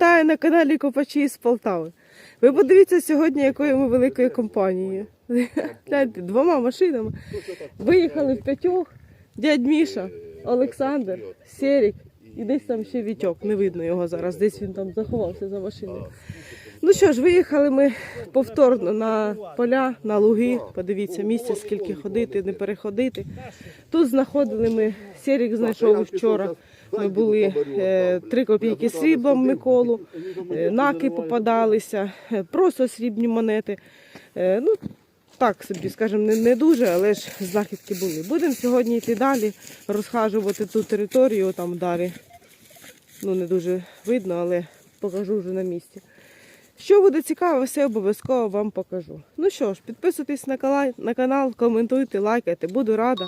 вітаю на каналі Копачі з Полтави. Ви подивіться сьогодні, якою ми великою компанією. Гляньте, двома машинами. Виїхали в п'ятьох. Дядь Міша, Олександр, Серік і десь там ще Вітьок. Не видно його зараз, десь він там заховався за машиною. Ну що ж, виїхали ми повторно на поля, на луги. Подивіться, місця, скільки ходити, не переходити. Тут знаходили ми, Серік знайшов вчора. Ми були е, три копійки срібла в Миколу, е, наки попадалися, е, просто срібні монети. Ну, так собі, скажімо, не, не дуже, але ж знахідки були. Будемо сьогодні йти далі, розхажувати ту територію там далі. Ну, не дуже видно, але покажу вже на місці. Що буде цікаво, все обов'язково вам покажу. Ну що ж, підписуйтесь на канал, коментуйте, лайкайте, буду рада.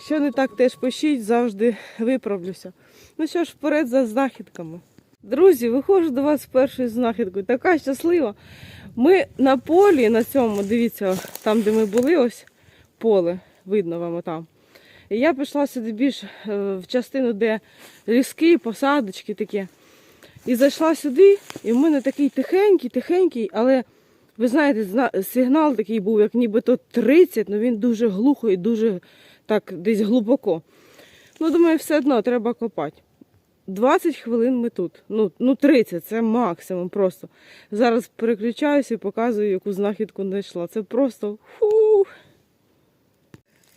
Що не так, теж пишіть, завжди виправлюся. Ну що ж, вперед за знахідками. Друзі, виходжу до вас з першою знахідкою. Така щаслива. Ми на полі, на цьому, дивіться, там, де ми були, ось поле, видно вам там. І я пішла сюди більш е, в частину, де ліски, посадочки такі. І зайшла сюди, і в мене такий тихенький, тихенький, але ви знаєте, сигнал такий був, як нібито 30, але він дуже глухо і дуже так десь глибоко. Ну, думаю, все одно треба копати. 20 хвилин ми тут. Ну, ну 30, це максимум просто. Зараз переключаюся і показую, яку знахідку знайшла. Це просто фу.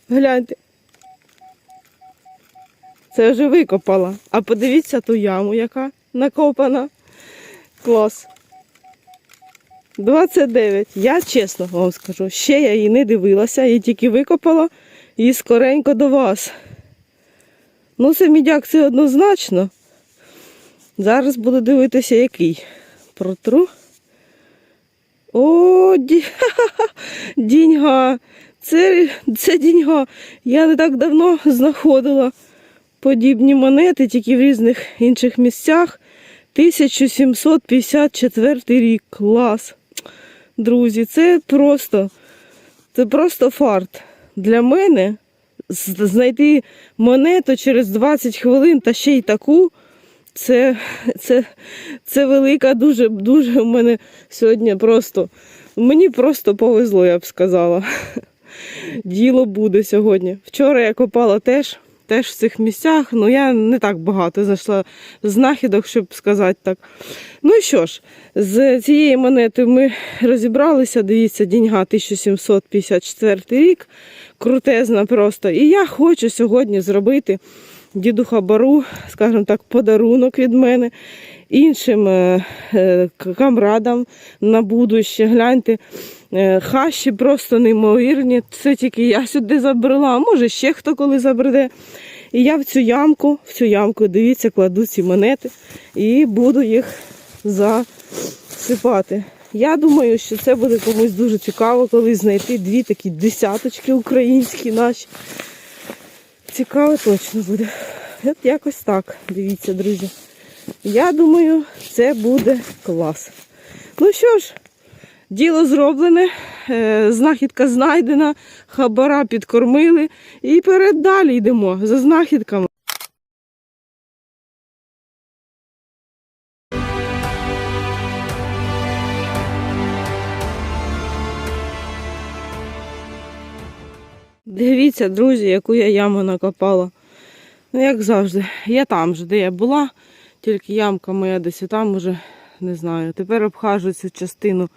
Гляньте. Це вже викопала. А подивіться ту яму, яка накопана. Клас. 29. Я чесно вам скажу, ще я її не дивилася, я тільки викопала і скоренько до вас. Ну, це мідяк це однозначно. Зараз буду дивитися, який. Протру. О, ді... діньга. Це, це діньга. Я не так давно знаходила подібні монети, тільки в різних інших місцях. 1754 рік. Клас. Друзі, це просто, це просто фарт. Для мене знайти монету через 20 хвилин та ще й таку. Це, це, це велика, дуже, дуже в мене сьогодні просто. Мені просто повезло, я б сказала. Діло буде сьогодні. Вчора я копала теж, теж в цих місцях, ну я не так багато знайшла знахідок, щоб сказати так. Ну і що ж, з цієї монети ми розібралися. Дивіться, діньга 1754 рік. Крутезна просто. І я хочу сьогодні зробити діду Хабару, скажімо так, подарунок від мене іншим е, е, камрадам на будуще. Гляньте, хащі просто неймовірні. Це тільки я сюди забрала, а може ще хто коли забреде. І я в цю ямку, в цю ямку, дивіться, кладу ці монети і буду їх засипати. Я думаю, що це буде комусь дуже цікаво, коли знайти дві такі десяточки українські наші. Цікаво точно буде. От якось так. Дивіться, друзі. Я думаю, це буде клас. Ну що ж, діло зроблене, е, знахідка знайдена, хабара підкормили і перед далі йдемо за знахідками. Дивіться, друзі, яку я яму накопала. Ну, як завжди, я там же, де я була, тільки ямка моя десь там уже не знаю. Тепер обхажу цю частину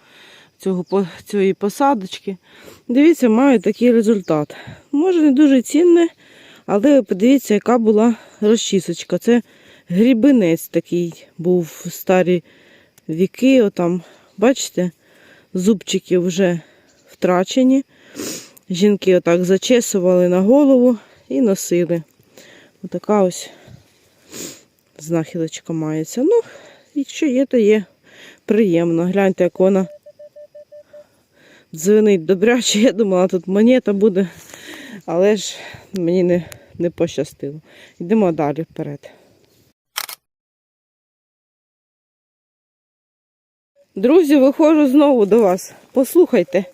цього, цієї посадочки. Дивіться, маю такий результат. Може не дуже цінне, але подивіться, яка була розчісочка. Це грібинець такий був в старі віки. Отам, бачите, зубчики вже втрачені. Жінки отак зачесували на голову і носили. Отака ось знахідочка мається. Ну, якщо є, то є приємно. Гляньте, як вона дзвенить добряче. Я думала, тут монета буде, але ж мені не, не пощастило. Йдемо далі вперед. Друзі, виходжу знову до вас. Послухайте.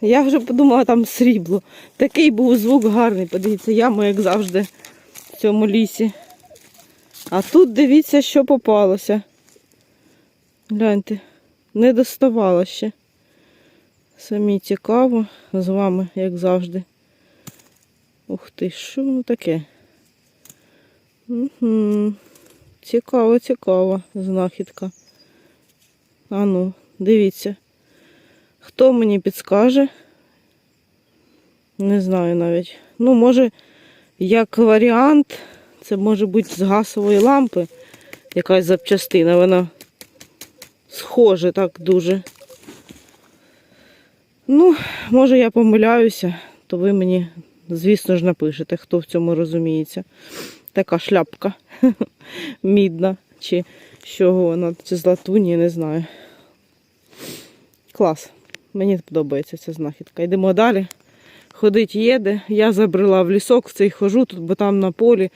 Я вже подумала, там срібло. Такий був звук гарний. Подивіться, яма, як завжди, в цьому лісі. А тут дивіться, що попалося. Гляньте, не доставала ще. Самі цікаво з вами, як завжди. Ух ти, що воно таке? Угу. Цікаво, цікава знахідка. А ну, дивіться. Хто мені підскаже? Не знаю навіть. Ну, може, як варіант, це може бути з газової лампи. Якась запчастина, вона схоже так дуже. Ну, може я помиляюся, то ви мені, звісно ж, напишете, хто в цьому розуміється. Така шляпка мідна, чи чого вона, чи з латуні, не знаю. Клас. Мені подобається ця знахідка. Йдемо далі. Ходить їде. Я забрела в лісок, в цей хожу тут, бо там на полі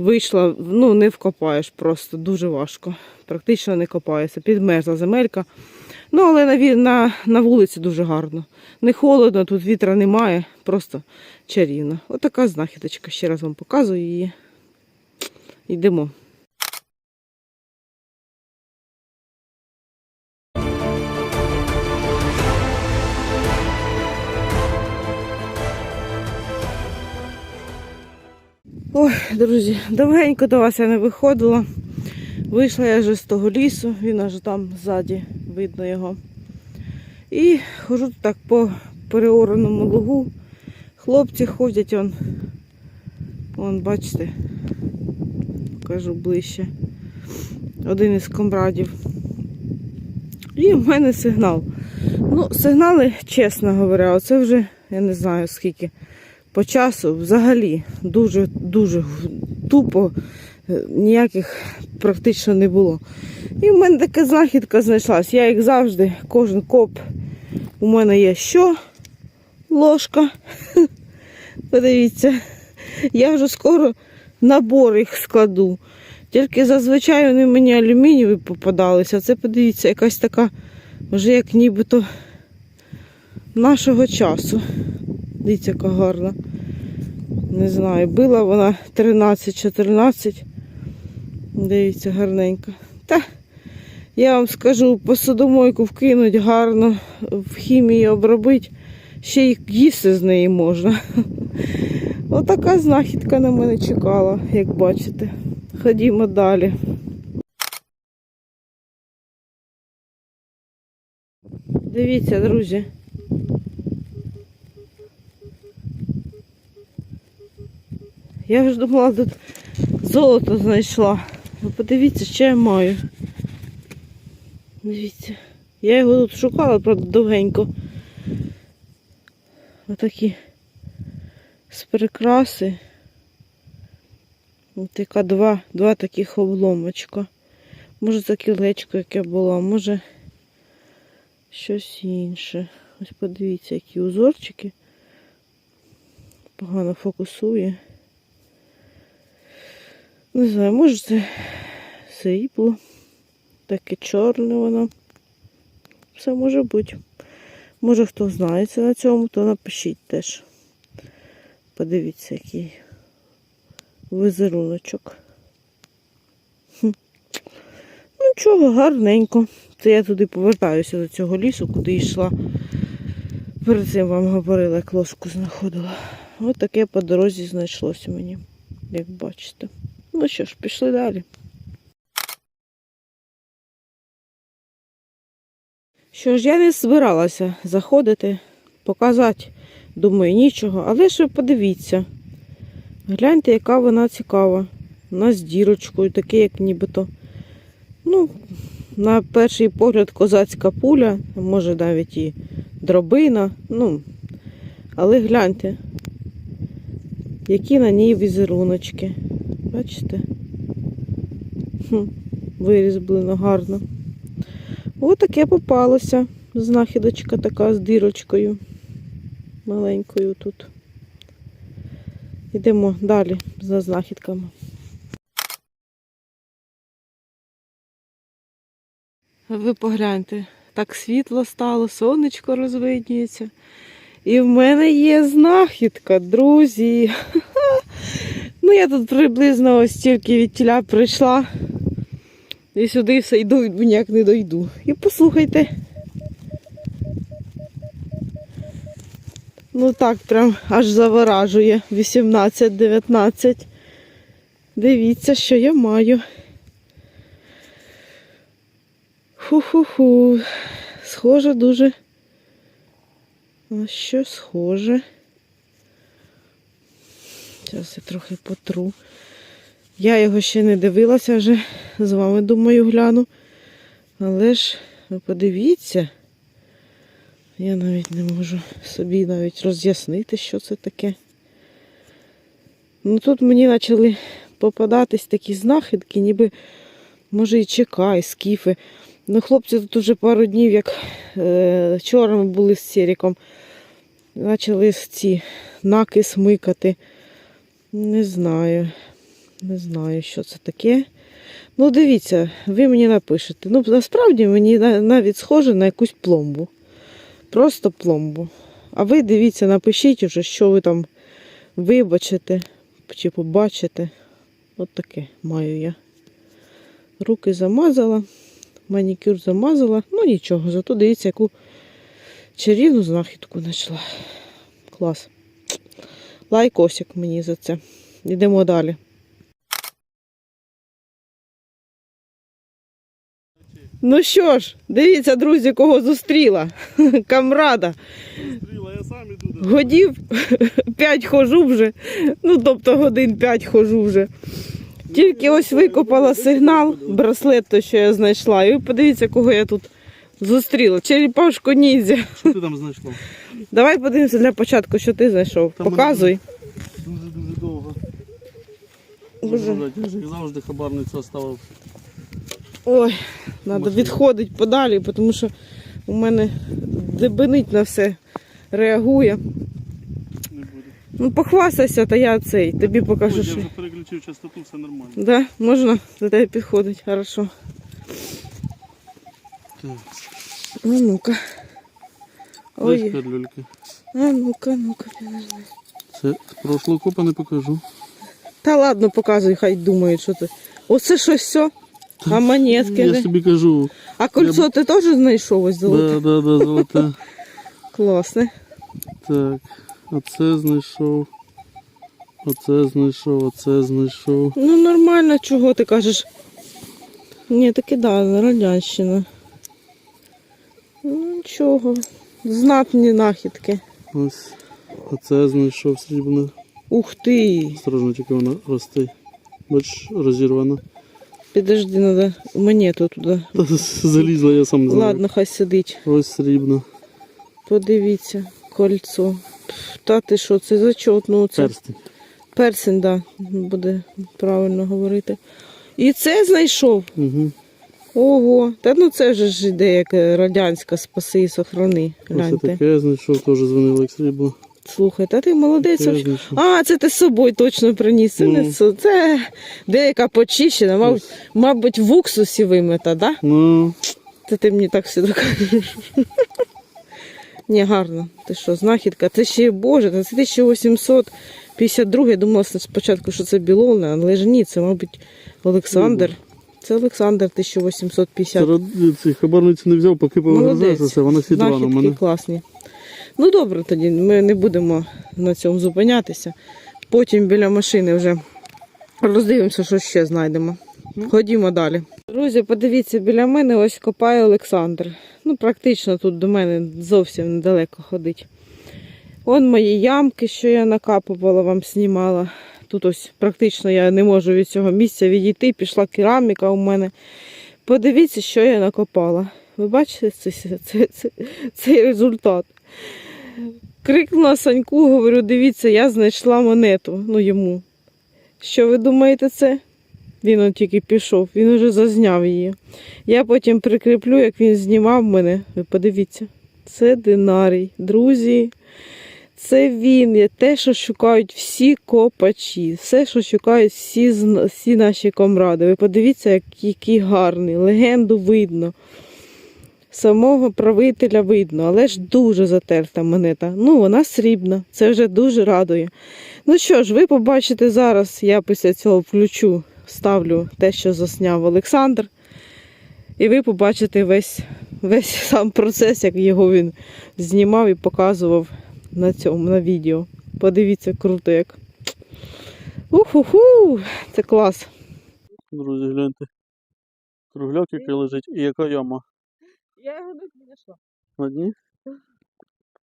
вийшла, ну не вкопаєш просто, дуже важко. Практично не копаєшся. Підмерзла земелька. Ну, але на, на, на вулиці дуже гарно. Не холодно, тут вітра немає, просто чарівно. Отака знахідочка. Ще раз вам показую її. Йдемо. Ой, друзі, довгенько до вас я не виходила. Вийшла я вже з того лісу, він аж там ззаді, видно його. І хожу так по переораному лугу. Хлопці ходять, он, вон, бачите, покажу ближче. Один із комрадів. І в мене сигнал. Ну, сигнали, чесно говоря, оце вже я не знаю скільки по часу взагалі дуже дуже тупо е, ніяких практично не було. І в мене така знахідка знайшлась. Я як завжди, кожен коп у мене є що? Ложка. Подивіться, я вже скоро набор їх складу. Тільки зазвичай вони мені алюмінієві попадалися. Це подивіться, якась така, вже як нібито нашого часу. Дивіться, яка гарна. Не знаю, била вона 13-14. Дивіться, гарненька. Та, я вам скажу, посудомойку вкинуть гарно, в хімії обробити, ще й їсти з неї можна. Отака знахідка на мене чекала, як бачите. Ходімо далі. Дивіться, друзі. Я вже думала, тут золото знайшла. Ну подивіться, що я маю. Дивіться. Я його тут шукала, правда, довгенько. Отакі з прикраси. Ось така два, два таких обломочка. Може це кілечко яке було, може щось інше. Ось подивіться, які узорчики. Погано фокусує. Не знаю, може це срібло. Таке чорне воно. Все може бути. Може хто знається на цьому, то напишіть теж. Подивіться, який візеруночок. Хм. Ну чого, гарненько. Це я туди повертаюся до цього лісу, куди йшла. Перед цим вам говорила, як ложку знаходила. Ось таке по дорозі знайшлося мені, як бачите. Ну що ж, пішли далі. Що ж, я не збиралася заходити, показати, думаю, нічого, але ж подивіться. Гляньте, яка вона цікава. Вона з дірочкою, таке, як нібито. Ну, на перший погляд козацька пуля, може навіть і дробина. Ну, але гляньте, які на ній візеруночки. Бачите? Хм, вирізблено гарно. Ось таке попалося. Знахідочка така з дірочкою. Маленькою тут. Йдемо далі за знахідками. Ви погляньте, так світло стало, сонечко розвиднюється. І в мене є знахідка, друзі. Ну, я тут приблизно ось тільки від тіля прийшла. І сюди все йду, ніяк не дойду. І послухайте. Ну так, прям аж заворажує. 18-19. Дивіться, що я маю. Ху-ху-ху. Схоже дуже. На що схоже. Зараз я трохи потру. Я його ще не дивилася вже. З вами, думаю, гляну. Але ж ви подивіться. Я навіть не можу собі навіть роз'яснити, що це таке. Ну тут мені почали попадатись такі знахідки, ніби, може, і чекай, скіфи. Ну, хлопці тут уже пару днів, як е, ми були з Серіком, почали ці наки смикати. Не знаю. Не знаю, що це таке. Ну, дивіться, ви мені напишете. Ну, насправді мені навіть схоже на якусь пломбу. Просто пломбу. А ви дивіться, напишіть уже, що ви там вибачите чи побачите. От таке маю я. Руки замазала, манікюр замазала. Ну нічого, зато дивіться, яку чарівну знахідку знайшла. Клас. Лайкосик мені за це. Йдемо далі. Ну що ж, дивіться, друзі, кого зустріла. Камрада. Стріла, я сам іду. Годів 5 хожу вже. Ну, тобто годин 5 хожу вже. Тільки ось викопала сигнал, браслет, то що я знайшла. І подивіться, кого я тут зустріла. Черепашку ніндзя. Що ти там знайшла? Давай подивимося для початку, що ти знайшов. Та мене Показуй. Дуже-дуже довго. Дуже. Дуже. Я ж завжди хабарницю оставив. Ой, треба відходити подалі, тому що у мене дебенить на все реагує. Ну, похвастайся, та я цей, тобі покажу, Ой, я вже переключив частоту, все нормально. Да, можна до тебе підходить, хорошо. Так, Ну ну-ка. Ой, перлюльки. а ну-ка, ну-ка, підожди. Це прошлого копа не покажу. Та ладно, показуй, хай думають, що ти. Оце щось все. А монетки, Я ж тобі кажу. А кольцо ти теж знайшов ось золоте? Да, да, да, золоте. Класне. Так, оце знайшов. Оце знайшов, оце знайшов. Ну нормально, чого ти кажеш? Ні, таки да, радянщина. Ну нічого. Знатні нахідки. Ось. Оце знайшов срібне. Ух ти! Осторожно, тільки вона росте. Бачиш, розірвана. Підожди, треба монету туди. Та Залізла, я сам не знаю. Ладно, хай сидить. Ось срібна. Подивіться, кольцо. Пф, Та ти що, це зачетно. Це Перстень. персень, да, буде правильно говорити. І це знайшов. Угу. Ого, та ну це вже ж іде як е, радянська спаси і сохрани. Ось Гляньте. таке я знайшов, теж дзвонив як срібло. Слухай, та ти молодець. Таке я вообще. знайшов. А, це ти з собою точно приніс. Це, не Ну. со- це деяка почищена, мабуть, мабуть, в уксусі вимита, да? Ну, Це ти мені так все кажеш. Ні, гарно. Ти що, знахідка? Це ще, боже, це 1852. Я думала спочатку, що це Біловна, але ж ні, це, мабуть, Олександр. Це Олександр 1850. серед цих хабарниці не взяв, поки все, вона сідла на мене. класні. Ну добре тоді, ми не будемо на цьому зупинятися. Потім біля машини вже роздивимося, що ще знайдемо. Ходімо далі. Друзі, подивіться, біля мене ось копає Олександр. Ну, практично тут до мене зовсім недалеко ходить. Вон мої ямки, що я накапувала, вам знімала. Тут ось практично я не можу від цього місця відійти. Пішла кераміка у мене. Подивіться, що я накопала. Ви бачите це, це, це, цей результат? Крикнула Саньку, говорю, дивіться, я знайшла монету. Ну йому. Що ви думаєте це? Він от тільки пішов, він уже зазняв її. Я потім прикріплю, як він знімав мене. Ви подивіться. Це динарій. Друзі, це він є те, що шукають всі копачі, все, що шукають всі, всі наші комради. Ви подивіться, як- який гарний, легенду видно. самого правителя видно, але ж дуже затерта монета. Ну, вона срібна, це вже дуже радує. Ну що ж, ви побачите зараз, я після цього включу, ставлю те, що засняв Олександр. І ви побачите весь, весь сам процес, як його він знімав і показував на цьому на відео. Подивіться, круто як. Уху-ху! Це клас. Друзі, гляньте. Кругляк, який лежить, і яка яма. Я його не знайшла. На дні?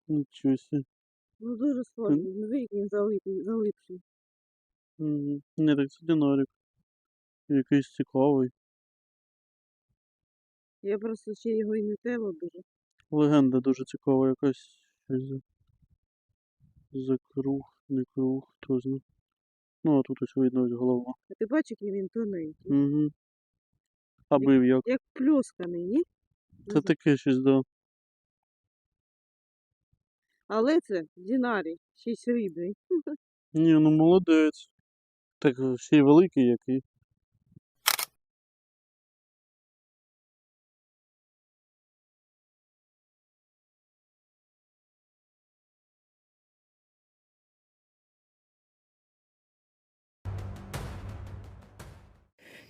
Нічого себе. Ну дуже сложний, він він залипший. Ні, так це динарик. Якийсь цікавий. Я просто ще його і не тела дуже. Легенда дуже цікава якась. За, круг, не круг, хто знає. Ну, а тут ось видно ось голова. А ти бачиш, який він тоненький. Угу. А бив як? Як плюсканий, ні? Це таке щось, да. Але це динарій, ще й срібний. Ні, ну молодець. Так ще й великий який.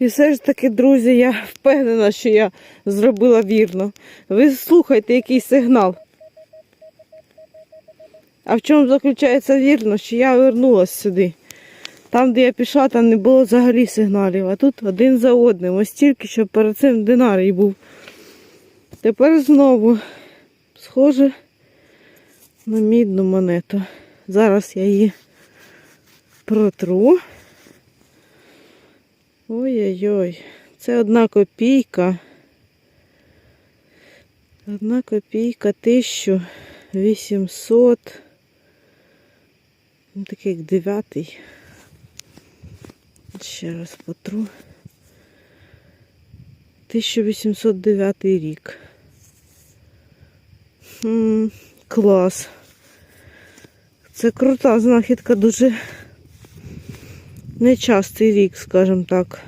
І все ж таки, друзі, я впевнена, що я зробила вірно. Ви слухайте, який сигнал. А в чому заключається вірно, що я вернулася сюди. Там, де я пішла, там не було взагалі сигналів, а тут один за одним. Ось тільки що перед цим динарій був. Тепер знову схоже на мідну монету. Зараз я її протру. Ой-ой-ой, це одна копійка. Одна копійка 1800. Ну, такий як дев'ятий. Ще раз потру. 1809 рік. М, клас. Це крута знахідка, дуже нечастий рік, скажімо так.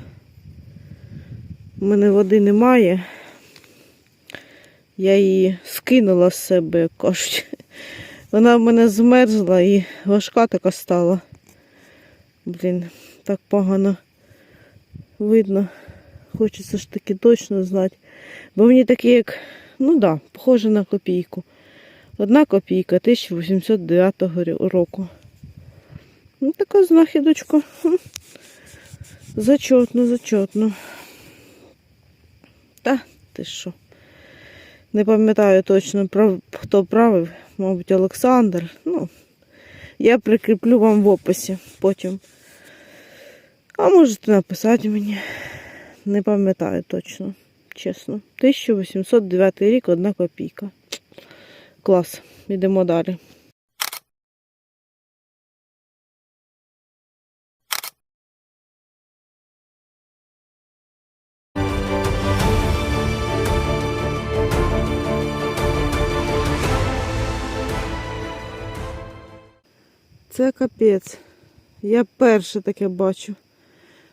У мене води немає. Я її скинула з себе, як кажуть. Вона в мене змерзла і важка така стала. Блін, так погано видно. Хочеться ж таки точно знати. Бо мені такі як, ну да, похоже на копійку. Одна копійка 1809 року. Ну, така знахідочка. Хм. Зачетно, зачетно. Та, ти що? Не пам'ятаю точно, хто правив, мабуть, Олександр. Ну, я прикріплю вам в описі потім. А можете написати мені. Не пам'ятаю точно, чесно. 1809 рік, одна копійка. Клас. Йдемо далі. Це капець. Я перше таке бачу.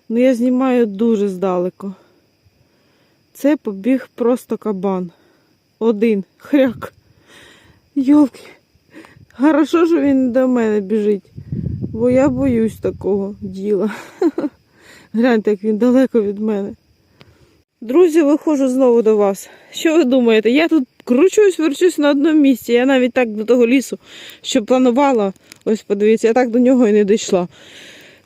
Ну я знімаю дуже здалеку. Це побіг просто кабан. Один. Хряк. Йолки. Хорошо, що він до мене біжить. Бо я боюсь такого діла. Гляньте, як він далеко від мене. Друзі, виходжу знову до вас. Що ви думаєте? Я тут кручусь, верчусь на одному місці. Я навіть так до того лісу, що планувала. Ось подивіться, я так до нього і не дійшла.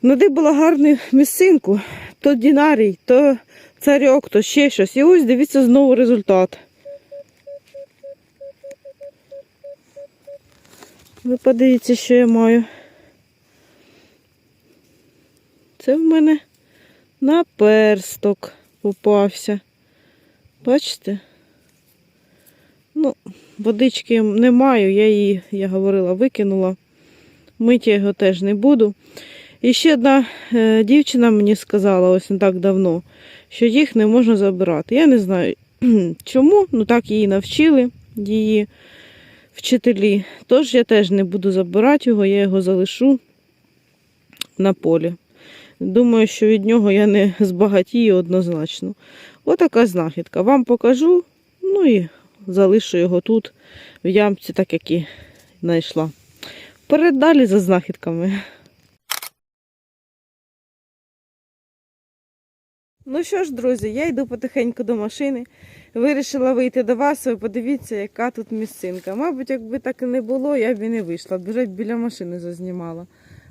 Надибала гарну місцинку, то дінарій, то царьок, то ще щось. І ось дивіться знову результат. Ви подивіться, що я маю. Це в мене наперсток попався. Бачите? Ну, водички не маю, я її, я говорила, викинула. Мити його теж не буду. І ще одна е, дівчина мені сказала ось не так давно, що їх не можна забирати. Я не знаю чому, ну так її навчили, її вчителі. Тож я теж не буду забирати його, я його залишу на полі. Думаю, що від нього я не збагатію однозначно. Отака знахідка. Вам покажу, ну і залишу його тут, в ямці, так як і знайшла. Вперед далі за знахідками. Ну що ж, друзі, я йду потихеньку до машини. Вирішила вийти до вас. Ви подивіться, яка тут місцинка. Мабуть, якби так і не було, я б і не вийшла. вже біля машини зазнімала.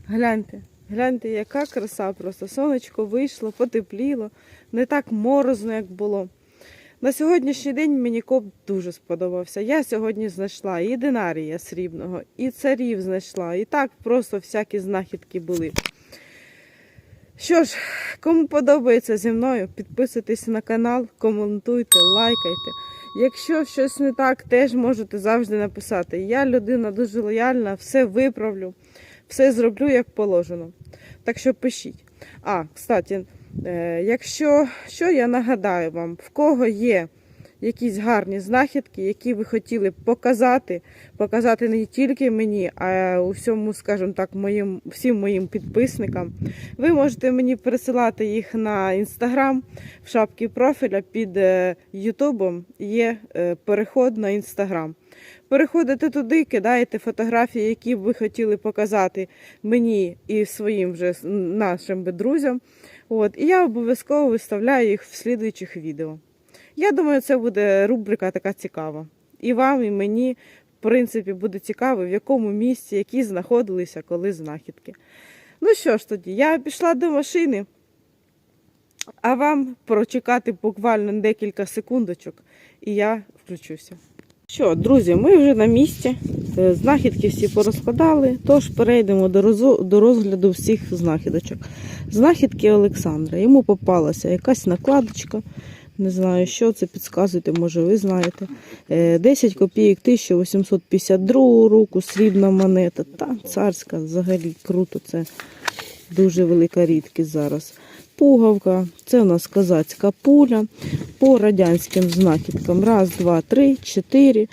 Гляньте, гляньте, яка краса просто. Сонечко вийшло, потепліло, не так морозно, як було. На сьогоднішній день мені коп дуже сподобався. Я сьогодні знайшла і динарія срібного, і царів знайшла, і так просто всякі знахідки були. Що ж, кому подобається зі мною, підписуйтесь на канал, коментуйте, лайкайте. Якщо щось не так, теж можете завжди написати. Я людина дуже лояльна, все виправлю, все зроблю як положено. Так що пишіть. А, кстати, якщо що, я нагадаю вам, в кого є якісь гарні знахідки, які ви хотіли б показати, показати не тільки мені, а усьому, скажімо так, моїм, всім моїм підписникам. Ви можете мені пересилати їх на інстаграм в шапці профіля під е, Ютубом є е, переход на інстаграм. Переходите туди, кидаєте фотографії, які б ви хотіли показати мені і своїм вже нашим друзям. От, і я обов'язково виставляю їх в слідуючих відео. Я думаю, це буде рубрика така цікава. І вам, і мені, в принципі, буде цікаво, в якому місці, які знаходилися коли знахідки. Ну що ж тоді, я пішла до машини, а вам прочекати буквально декілька секундочок, і я включуся. Що, друзі, ми вже на місці. Е, Знахідки всі порозкладали, тож перейдемо до, розгляду всіх знахідочок. Знахідки Олександра. Йому попалася якась накладочка. Не знаю, що це, підказуйте, може, ви знаєте. Е, 10 копійок 1852 року, срібна монета. Та царська, взагалі круто. Це дуже велика рідкість зараз. Пугавка, це у нас козацька пуля. По радянським знахідкам. Раз, два, три, чотири,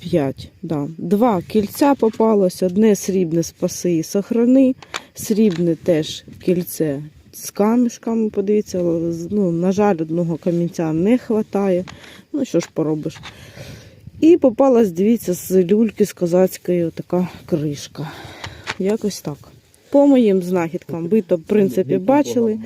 п'ять. Да. Два кільця попалось, одне срібне спаси і сохрани. Срібне теж кільце з камішками, подивіться, ну, на жаль, одного камінця не вистачає. Ну, що ж поробиш. І попалась, дивіться, з люльки з козацької така кришка. Якось так. По моїм знахідкам, ви то, в принципі, бачили.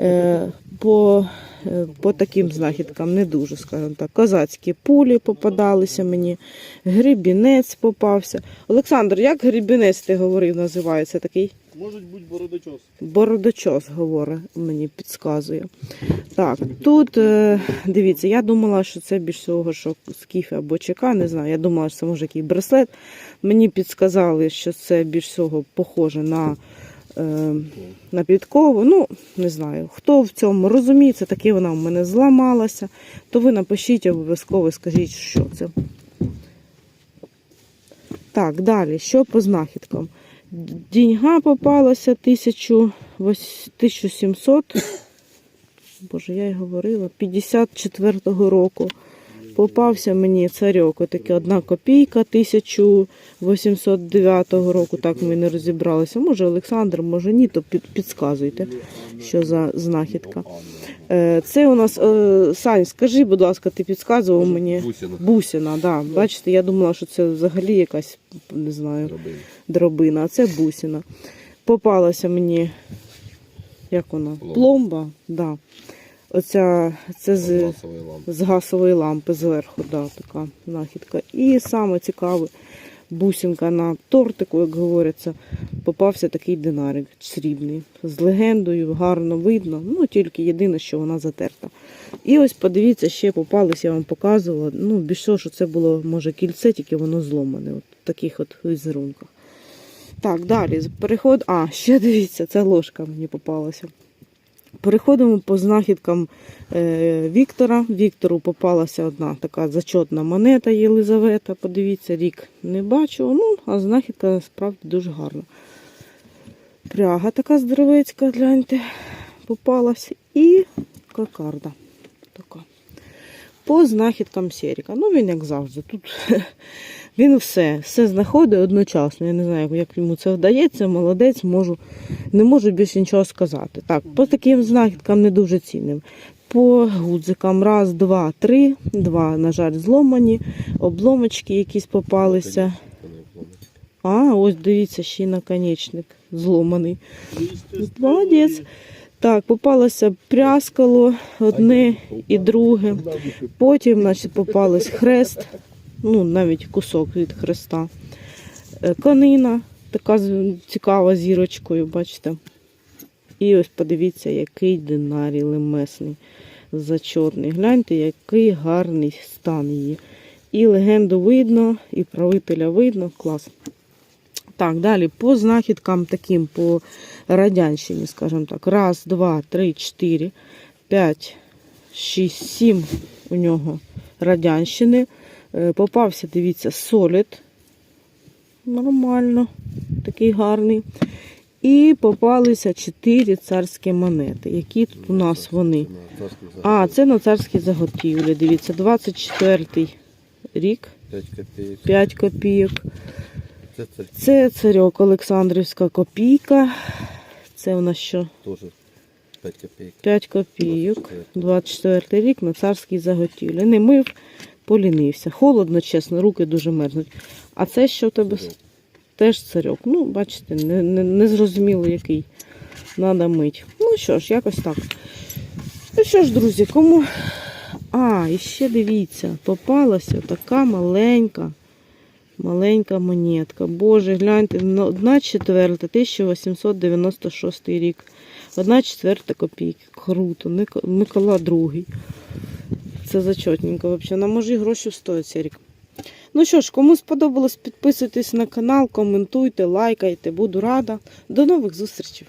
Е, по, е, по таким знахідкам не дуже, скажімо так. Козацькі пулі попадалися мені, грибінець попався. Олександр, як грибінець ти говорив, називається такий? Можуть бути бородочос. Бородочос, говорить, мені підказує. Так, тут е, дивіться, я думала, що це більш всього, що скіф або ЧК, не знаю. Я думала, що це може який браслет. Мені підсказали, що це більш всього похоже на, е, на підкову. Ну, не знаю. Хто в цьому розуміється, таки вона в мене зламалася, то ви напишіть обов'язково, скажіть, що це. Так, далі, що по знахідкам? Діньга попалася 1000 вось- 1700, боже, я й говорила, 54-го року. Попався мені царьок, отаке одна копійка 1809 року, так ми не розібралися. Може Олександр, може ні, то підказуйте, що за знахідка. Е, Це у нас, е, Сань, скажи, будь ласка, ти підказував мені. Бусина. Бусина, да. Бачите, я думала, що це взагалі якась, не знаю, дробина, а це бусина. Попалася мені, як вона? Пломба. Пломба, да. Оця, це з, з газової лампи зверху, да, така знахідка. І саме цікаве, бусинка на тортику, як говориться, попався такий динарик срібний. З легендою, гарно видно. Ну, тільки єдине, що вона затерта. І ось подивіться, ще попались, я вам показувала. Ну, більше, що це було, може, кільце, тільки воно зломане. От в таких от візерунках. Так, далі. Переход. А, ще дивіться, це ложка мені попалася. Переходимо по знахідкам е, Віктора. Віктору попалася одна така зачетна монета Єлизавета. Подивіться, рік не бачу. Ну, а знахідка справді дуже гарна. Пряга така здоровецька, гляньте, попалась. І кокарда. Така. По знахідкам Серіка. Ну, він як завжди. Тут він все, все знаходить одночасно. Я не знаю, як йому це вдається. Молодець, можу, не можу більше нічого сказати. Так, по таким знахідкам не дуже цінним. по гудзикам. Раз, два, три. Два, на жаль, зломані. Обломочки якісь попалися. А, ось дивіться, ще й наконечник зломаний. Молодець. Так, попалося пряскало одне і друге. Потім, значить, попалось хрест, ну, навіть кусок від хреста. Е, Конина, така цікава зірочкою, бачите. І ось подивіться, який динарій лемесний, зачорний. Гляньте, який гарний стан її. І легенду видно, і правителя видно. Клас. Так, далі по знахідкам таким, по радянщині, скажімо так. Раз, два, три, чотири, п'ять, шість, сім у нього радянщини. Е, Попався, дивіться, солід. Нормально, такий гарний. І попалися чотири царські монети. Які тут у нас вони? А, це на царські заготівлі. Дивіться, 24 рік, 5 копеек. 5 копійок. Це царь Це царьок Олександрівська копійка. Це у нас що? тоже 5 копеек. 5 копійок. 24 рік на царській заготівлі. Не мив, полінився. Холодно, чесно, руки дуже мерзнуть. А це що в тебе? Теж царьок. Ну, бачите, не, не, не зрозуміло, який. Надо мить. Ну що ж, якось так. Ну що ж, друзі, кому. А, і ще дивіться, попалася така маленька, маленька монетка. Боже, гляньте, на- одна четверта, 1896 рік. Одна четверта копійки. Круто. Микола другий. Це зачетненько взагалі. Нам може гроші стоїть цей рік. Ну що ж, кому сподобалось, підписуйтесь на канал, коментуйте, лайкайте. Буду рада. До нових зустрічей.